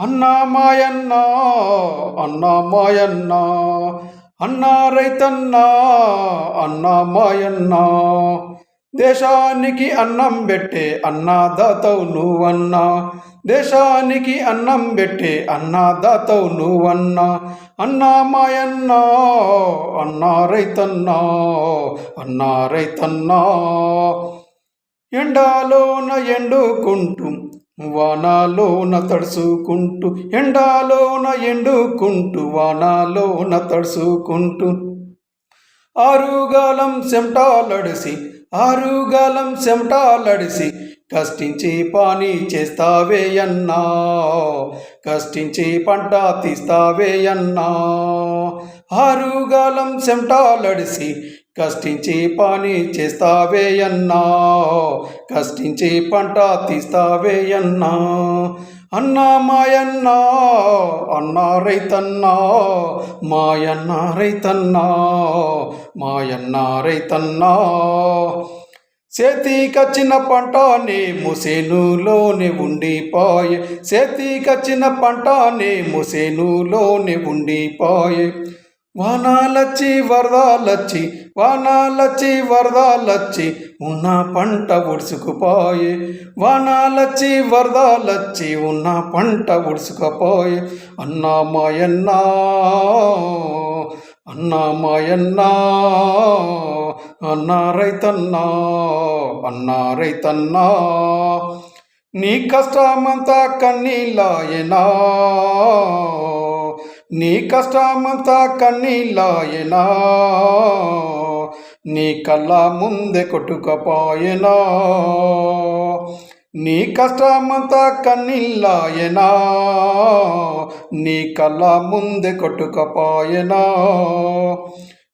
అన్నామాయన్న అన్నామాయన్న అన్నా రైతన్న అన్నా రైతన్నా దేశానికి అన్నం పెట్టే అన్నదాతవు నువ్వన్నా దేశానికి అన్నం పెట్టే అన్నదాతవు నువ్వన్నా. అన్నా మాయన్న అన్నా రైతన్నా అన్నా రైతన్నా ఎండాలోన ఎండుకుంటూ వానాలోన తడుచుకుంటూ ఎండాలోన ఎండుకుంటూ వానాలోన తడుచుకుంటూ ఆరుగాలం చెమటాలడిసి ఆరుగాలం చెమటాలడిసి కష్టించి పాని చేస్తావే అన్నా కష్టించి పంట తీస్తావే అన్నా. ఆరుగాలం చెమటాలడిసి కష్టించి పని చేస్తావేయన్నా కష్టించి పంట తీస్తావేయన్నా అన్నా. అన్నా మాయన్నా అన్నా రైతన్నా మాయన్న రైతన్నా మాయన్న రైతన్నా. చేతికచ్చిన పంటనే ముసేనులోనే ఉండిపోయే. చేతికచ్చిన పంటనే ముసేనులోనే ఉండిపోయే. వానాలచ్చి వరదాలచ్చి వానాలచ్చి వరదాలచ్చి ఉన్న పంట ఉడుసుకుపోయే వానాలచ్చి వరదాలచ్చి ఉన్న పంట ఉడుసుకుపోయే అన్నా మాయన్నా అన్నా రైతన్నా అన్నా రైతన్నా. నీ కష్టమంతా కన్నీలాయనా నీ కష్టమంతా కన్నీలాయనా నీ కళ్ళ ముందే కొట్టుకపోయేనా? నీ కష్టమంతా కన్నీలాయనా నీ కళ్ళ ముందే కొట్టుకపోయేనా?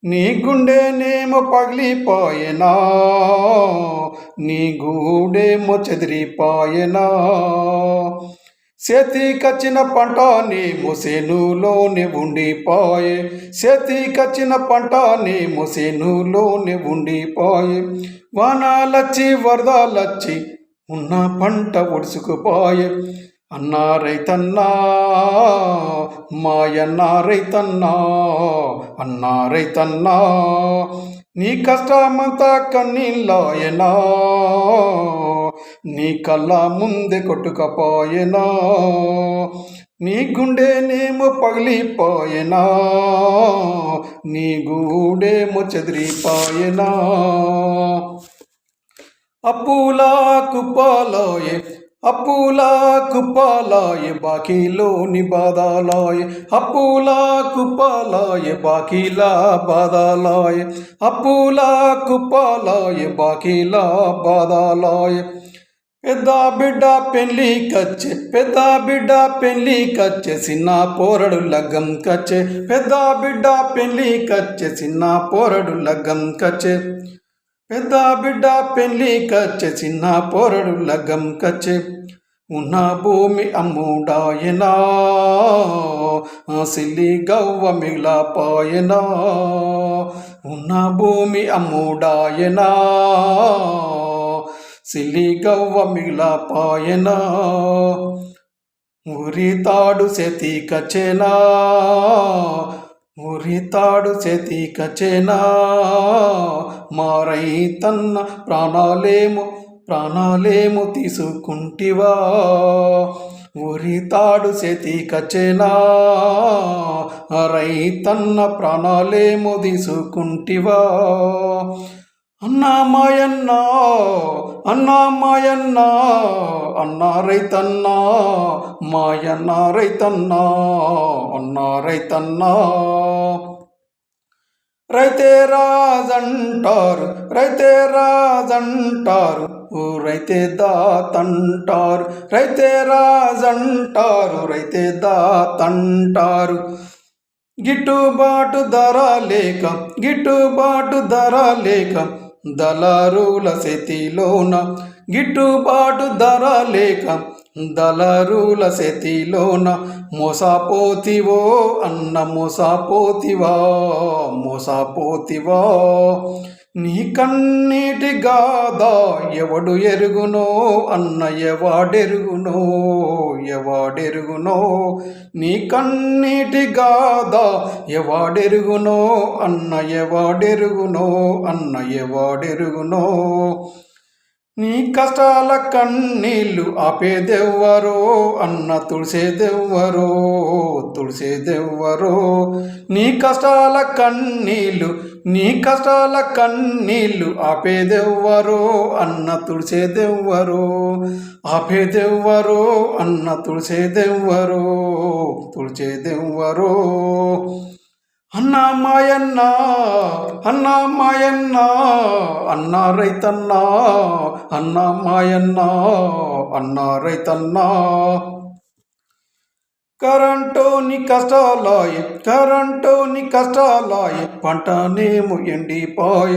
నీ గుండెనేమో పగిలిపోయేనా? నీ గూడేమో చెదిరిపోయేనా? చేతికచ్చిన పంట నీ ముసేనులోనే ఉండిపోయే. చేతికచ్చిన పంట నీ ముసేనులోనే ఉండిపోయే. వానాలచ్చి వరదలచ్చి ఉన్న పంట ఒడుసుకుపోయే. అన్నా రైతన్నా మాయన్న రైతన్నా అన్నా రైతన్నా నీ కష్టమంతా కన్నీళ్ళాయనా నీ కళ్ళ ముందే కొట్టుకపోయేనా? నీ గుండెనేమో పగిలిపోయేనా? నీ గూడేమో చెదిరిపోయేనా? అప్పులా కుప్పలోయే అప్పులా కుప్పలాయే బాకీలోని బాధాలాయే. అప్పులా కుప్పలాయే బాకీలా బాధాలాయే. అప్పులా కుప్పలాయే బాకీలా బాధాలాయే. పెద్ద బిడ్డ పెళ్ళి కచ్చే పెద్ద బిడ్డ పెళ్ళి కచ్చే చిన్న పోరడు లగ్గం కచ్చే. పెద్ద బిడ్డ పెళ్ళి కచ్చే చిన్న పోరడు లగ్గం కచ్చే. పెద్ద బిడ్డ పెళ్ళి కచ్చే చిన్న పోరడు లగ్గం కచ్చే. ఉన్న భూమి అమ్ముడాయనా సిల్లి గవ్వ మిగిలా పాయనా ఉన్న భూమి అమ్ముడాయనా సిల్లి గవ్వ మిగిలా పాయనా ఊరి తాడు సెతి కచ్చేనా ఉరితాడు చేతి కచేనా మారైతన్న ప్రాణాలేము ప్రాణాలేము తీసుకుంటివా? ఉరితాడు చేతి కచేనా రైతన్న ప్రాణాలేము తీసుకుంటివా? అన్నా మాయన్నా అన్నా మాయన్నా మాయన్న రైతన్నా అన్నా రైతన్నా రైతే రాజంటారు రైతే రాజంటారు రైతే దాతంటారు రైతే రాజంటారు రైతే దాతంటారు. గిట్టుబాటు ధర లేక గిట్టుబాటు ధర లేక దళారుల శతిలోన గిట్టుబాటు ధర లేక దళారుల శతిలోన మోసాపోతివో అన్న మోసాపోతివా మోసాపోతివా. నీ కన్నీటి గాదా ఎవడు ఎరుగునో అన్న ఎవాడెరుగునో ఎవాడెరుగునో. నీ కన్నీటి గాదా ఎవాడెరుగునో అన్న ఎవడెరుగునో అన్న ఎవాడెరుగునో నీ కష్టాల కన్నీళ్ళు ఆపేదెవ్వరో అన్న తుడిసేదెవ్వరో తుడిసేదెవ్వరో. నీ కష్టాల కన్నీళ్ళు నీ కష్టాల కన్నీళ్ళు ఆపేదెవ్వరో అన్న తుడిచేదెవ్వరో? ఆపేదెవ్వరో అన్న తుడిచేదెవ్వరో? తుడిచేదెవ్వరో? అన్న మాయన్న అన్న మాయన్న అన్న రైతన్నా అన్న మాయన్న అన్న రైతన్నా. కరెంటు నీ కష్టాలాయ కరెంటు నీ కష్టాలాయ పంటనేము ఎండిపాయ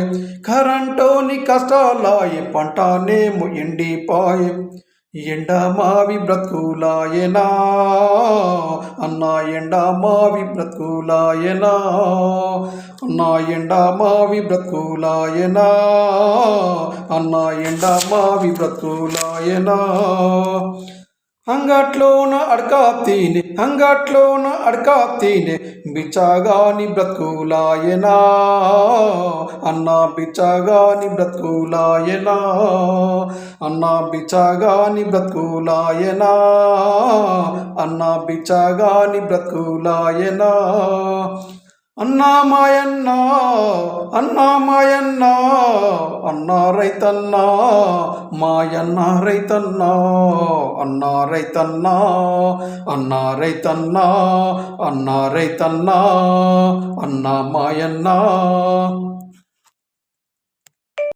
కరెంటు నీ కష్టాలాయ పంటనేము ఎండిపాయ ఎండ మావి బ్రతుకులాయనా అన్న ఎండ మావి బ్రతుకులాయనా అన్న ఎండ మావి బ్రతుకులాయనా అన్న ఎండ మావి బ్రతుకులాయనా. అంగట్లోన అడకాప్తీనే అంగట్లోన అడకాప్తీనే తినే బిచ్చగాని బ్రతుకులాయనా అన్న బిచ్చగాని బ్రతుకులాయనా అన్న బిచ్చగాని బ్రతుకులాయనా అన్న బిచ్చగాని బ్రతుకులాయనా. అన్నా మాయన్న అన్నా మాయన్న అన్నా రైతన్నా మాయన్న రైతన్నా అన్నా రైతన్నా అన్నా రైతన్నా అన్నా రైతన్నా అన్నా మాయన్నా